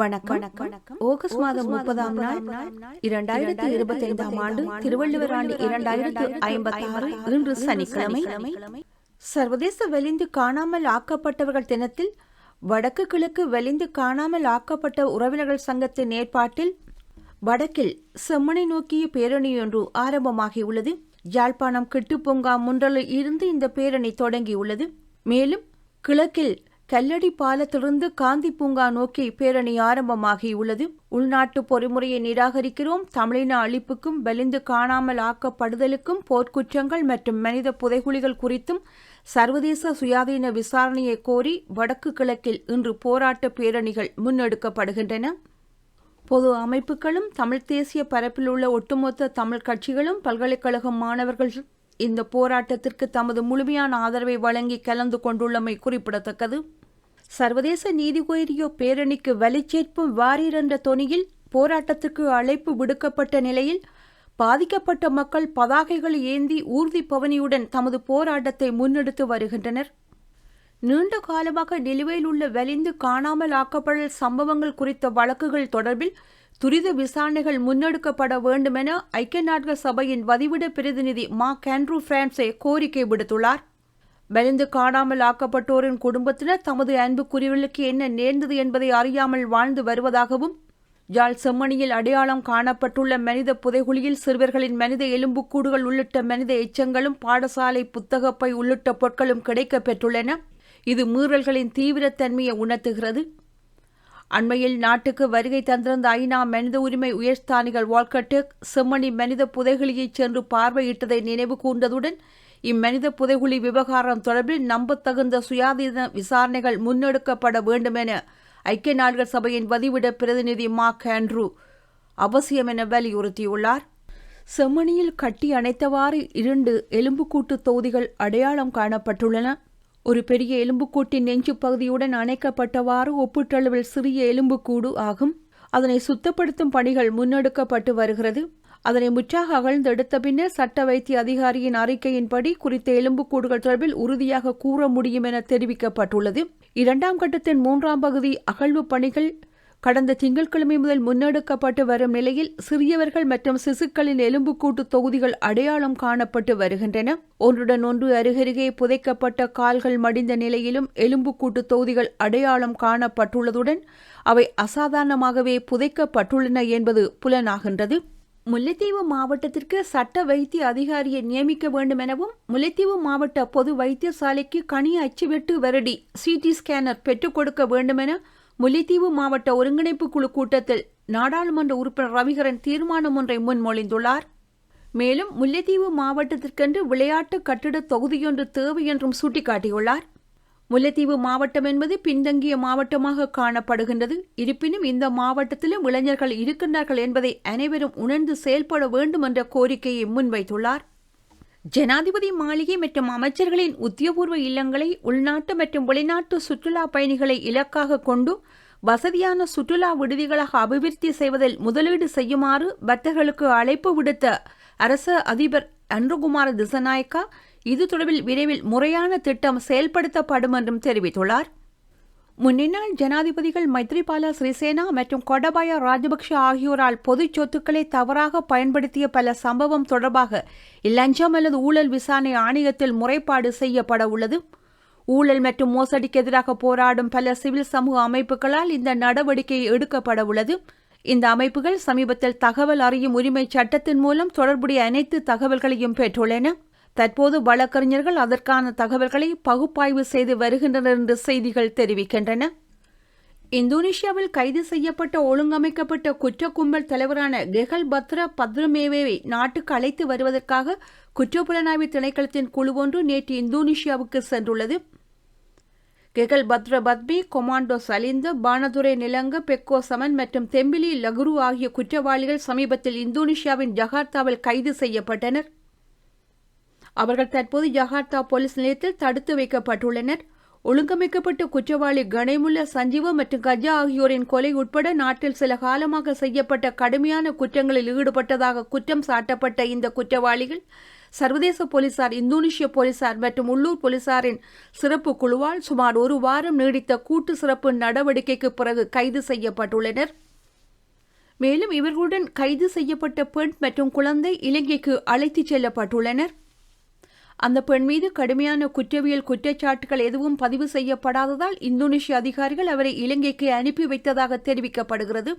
வணக்கம். வணக்கம். ஆகஸ்ட் மாதம் முப்பதாம் நாள் இரண்டாயிரத்தி இருபத்தி ஐந்தாம் ஆண்டு திருவள்ளுவர் ஆண்டு இரண்டாயிரத்து ஐம்பத்தி ஆறு இன்று சனிக்கிழமை. சர்வதேச வெளிந்து காணாமல் ஆக்கப்பட்டவர்கள் தினத்தில் வடக்கு கிழக்கு வெளிந்து காணாமல் ஆக்கப்பட்ட உறவினர்கள் சங்கத்தின் ஏற்பாட்டில் வடக்கில் செம்மனை நோக்கிய பேரணி ஒன்று ஆரம்பமாகியுள்ளது. யாழ்ப்பாணம் கிட்டுப்பொங்கா முன்றலில் இருந்து இந்த பேரணி தொடங்கியுள்ளது. மேலும் கிழக்கில் கல்லடி பாலத்திலிருந்து காந்தி பூங்கா நோக்கி பேரணி ஆரம்பமாகியுள்ளது. உள்நாட்டு பொறிமுறையை நிராகரிக்கிறோம். தமிழின அழிப்புக்கும் வெளிந்து காணாமல் ஆக்கப்படுதலுக்கும் போர்க்குற்றங்கள் மற்றும் மனித புதைகுழிகள் குறித்தும் சர்வதேச சுயாதீன விசாரணையை கோரி வடக்கு கிழக்கில் இன்று போராட்ட பேரணிகள் முன்னெடுக்கப்படுகின்றன. பொது அமைப்புகளும் தமிழ்த் தேசிய பரப்பில் உள்ள ஒட்டுமொத்த தமிழ் கட்சிகளும் பல்கலைக்கழக மாணவர்கள் இந்த போராட்டத்திற்கு தமது முழுமையான ஆதரவை வழங்கி கலந்து கொண்டுள்ளமை குறிப்பிடத்தக்கது. சர்வதேச நீதி கோரிய பேரணிக்கு வலிச்சேர்ப்பும் வாரீர் என்ற தொனியில் போராட்டத்துக்கு அழைப்பு விடுக்கப்பட்ட நிலையில் பாதிக்கப்பட்ட மக்கள் பதாகைகளை ஏந்தி ஊர்தி பவனியுடன் தமது போராட்டத்தை முன்னெடுத்து வருகின்றனர். நீண்ட காலமாக நிலுவையில் உள்ள வலிந்து காணாமல் ஆக்கப்படல் சம்பவங்கள் குறித்த வழக்குகள் தொடர்பில் துரித விசாரணைகள் முன்னெடுக்கப்பட வேண்டுமென ஐக்கிய நாடுகள் சபையின் வதிவிட பிரதிநிதி மா கேண்ட்ரூ பிரான்சே கோரிக்கை விடுத்துள்ளார். மெலிந்து காணாமல் ஆக்கப்பட்டோரின் குடும்பத்தினர் தமது அன்புக்குரியவர்களுக்கு என்ன நேர்ந்தது என்பதை அறியாமல் வாழ்ந்து வருவதாகவும் யாழ் செம்மணியில் அடையாளம் காணப்பட்டுள்ள மனித புதைகுழியில் சிறுவர்களின் மனித எலும்புக்கூடுகள் உள்ளிட்ட மனித எச்சங்களும் பாடசாலை புத்தகப்பை உள்ளிட்ட பொருட்களும் கிடைக்கப் பெற்றுள்ளன. இது மீறல்களின் தீவிரத்தன்மையை உணர்த்துகிறது. அண்மையில் நாட்டுக்கு வருகை தந்திருந்த ஐநா மனித உரிமை உயர்ஸ்தானிகள் வால்கட்டெக் செம்மணி மனித புதைகுழியைச் சென்று பார்வையிட்டதை நினைவு கூர்ந்ததுடன் இம்மனித புதைகுழி விவகாரம் தொடர்பில் நம்பத்தகுந்த சுயாதீன விசாரணைகள் முன்னெடுக்கப்பட வேண்டுமென ஐக்கிய நாடுகள் சபையின் வதிவிட பிரதிநிதி மார்க் ஆண்ட்ரூ அவசியம் என வலியுறுத்தியுள்ளார். செம்மணியில் கட்டி அணைத்தவாறு இரண்டு எலும்புக்கூட்டு தொகுதிகள் அடையாளம் காணப்பட்டுள்ளன. ஒரு பெரிய எலும்புக்கூட்டின் நெஞ்சு பகுதியுடன் அணைக்கப்பட்டவாறு ஒப்பீட்டளவில் சிறிய எலும்புக்கூடு ஆகும். அதனை சுத்தப்படுத்தும் பணிகள் முன்னெடுக்கப்பட்டு வருகிறது. அதனை முற்றாக அகழ்ந்தெடுத்த பின்னர் சட்ட வைத்திய அதிகாரியின் அறிக்கையின்படி குறித்த எலும்புக்கூடுகள் தொடர்பில் உறுதியாக கூற முடியும் என தெரிவிக்கப்பட்டுள்ளது. இரண்டாம் கட்டத்தின் மூன்றாம் பகுதி அகழ்வு பணிகள் கடந்த திங்கட்கிழமை முதல் முன்னெடுக்கப்பட்டு வரும் நிலையில் சிறியவர்கள் மற்றும் சிசுக்களின் எலும்புக்கூட்டு தொகுதிகள் அடையாளம் காணப்பட்டு வருகின்றன. ஒன்றுடன் ஒன்று அருகருகே புதைக்கப்பட்ட கால்கள் மடிந்த நிலையிலும் எலும்புக்கூட்டு தொகுதிகள் அடையாளம் காணப்பட்டுள்ளதுடன் அவை அசாதாரணமாகவே புதைக்கப்பட்டுள்ளன என்பது புலனாகின்றது. முல்லைத்தீவு மாவட்டத்திற்கு சட்ட வைத்திய அதிகாரியை நியமிக்க வேண்டும் எனவும் முல்லைத்தீவு மாவட்ட பொது வைத்தியசாலைக்கு கனி அச்சுவெட்டு வருடி சிடி ஸ்கேனர் பெற்றுக் கொடுக்க வேண்டுமென முல்லைத்தீவு மாவட்ட ஒருங்கிணைப்பு குழு கூட்டத்தில் நாடாளுமன்ற உறுப்பினர் ரவிகரன் தீர்மானம் ஒன்றை முன்மொழிந்துள்ளார். மேலும் முல்லைத்தீவு மாவட்டத்திற்கென்று விளையாட்டு கட்டிட தொகுதியொன்று தேவை என்றும் சுட்டிக்காட்டியுள்ளார். முல்லைத்தீவு மாவட்டம் என்பது பின்தங்கிய மாவட்டமாக காணப்படுகின்றது. இருப்பினும் இந்த மாவட்டத்திலும் இளைஞர்கள் இருக்கின்றார்கள் என்பதை அனைவரும் உணர்ந்து செயல்பட வேண்டும் என்ற கோரிக்கையை முன்வைத்துள்ளார். ஜனாதிபதி மாளிகை மற்றும் அமைச்சர்களின் உத்தியோகபூர்வ இல்லங்களை உள்நாட்டு மற்றும் வெளிநாட்டு சுற்றுலா பயணிகளை இலக்காக கொண்டு வசதியான சுற்றுலா விடுதிகளாக அபிவிருத்தி செய்வதில் முதலீடு செய்யுமாறு பக்தர்களுக்கு அழைப்பு விடுத்த அரச அதிபர் அன்ருகுமார திசநாயக்கா இது தொடர்பில் விரைவில் முறையான திட்டம் செயல்படுத்தப்படும் என்றும் தெரிவித்துள்ளார். முன்னாள் ஜனாதிபதிகள் மைத்ரிபால சிறிசேனா மற்றும் கொடபாய ராஜபக்ஷ ஆகியோரால் பொது சொத்துக்களை தவறாக பயன்படுத்திய பல சம்பவம் தொடர்பாக இலஞ்சம் அல்லது ஊழல் விசாரணை ஆணையத்தில் முறைப்பாடு செய்யப்பட உள்ளது. ஊழல் மற்றும் மோசடிக்கு எதிராக போராடும் பல சிவில் சமூக அமைப்புகளால் இந்த நடவடிக்கை எடுக்கப்பட உள்ளது. இந்த அமைப்புகள் சமீபத்தில் தகவல் அறியும் உரிமை சட்டத்தின் மூலம் தொடர்புடைய அனைத்து தகவல்களையும் பெற்றுள்ளன. தற்போது வழக்கறிஞர்கள் அதற்கான தகவல்களை பகுப்பாய்வு செய்து வருகின்றனர் என்று செய்திகள் தெரிவிக்கின்றன. இந்தோனேஷியாவில் கைது செய்யப்பட்ட ஒழுங்கமைக்கப்பட்ட குற்ற கும்பல் தலைவரான கெகல் பத்ர பத்ரமேவை நாட்டுக்கு அழைத்து வருவதற்காக குற்றப்புலனாய்வு திணைக்களத்தின் குழு ஒன்று நேற்று இந்தோனேஷியாவுக்கு சென்றுள்ளது. கெகல் பத்ர பத்மி கொமாண்டோ சலிந்த பானதுரை நிலங்க பெக்கோ சமன் மற்றும் தெம்பிலி லகுரு ஆகிய குற்றவாளிகள் சமீபத்தில் இந்தோனேஷியாவின் ஜகார்த்தாவில் கைது செய்யப்பட்டனர். அவர்கள் தற்போது ஜகார்த்தா போலீஸ் நிலையத்தில் தடுத்து வைக்கப்பட்டுள்ளனர். ஒழுங்கமைக்கப்பட்ட குற்றவாளி கணேமுல்ல சஞ்சீவ மற்றும் கஜா ஆகியோரின் கொலை உட்பட நாட்டில் சில காலமாக செய்யப்பட்ட கடுமையான குற்றங்களில் ஈடுபட்டதாக குற்றம் சாட்டப்பட்ட இந்த குற்றவாளிகள் சர்வதேச போலீசார் இந்தோனேஷிய போலீசார் மற்றும் உள்ளூர் போலீசாரின் சிறப்பு குழுவால் சுமார் ஒரு வாரம் நீடித்த கூட்டு சிறப்பு நடவடிக்கைக்கு பிறகு கைது செய்யப்பட்டுள்ளனர். மேலும் இவர்களுடன் கைது செய்யப்பட்ட பெண் மற்றும் குழந்தை இலங்கைக்கு அழைத்துச் செல்லப்பட்டுள்ளனர். அந்த பெண் மீது கடுமையான குற்றவியல் குற்றச்சாட்டுகள் எதுவும் பதிவு செய்யப்படாததால் இந்தோனேஷிய அதிகாரிகள் அவரை இலங்கைக்கு அனுப்பி வைத்ததாக தெரிவிக்கப்படுகிறது.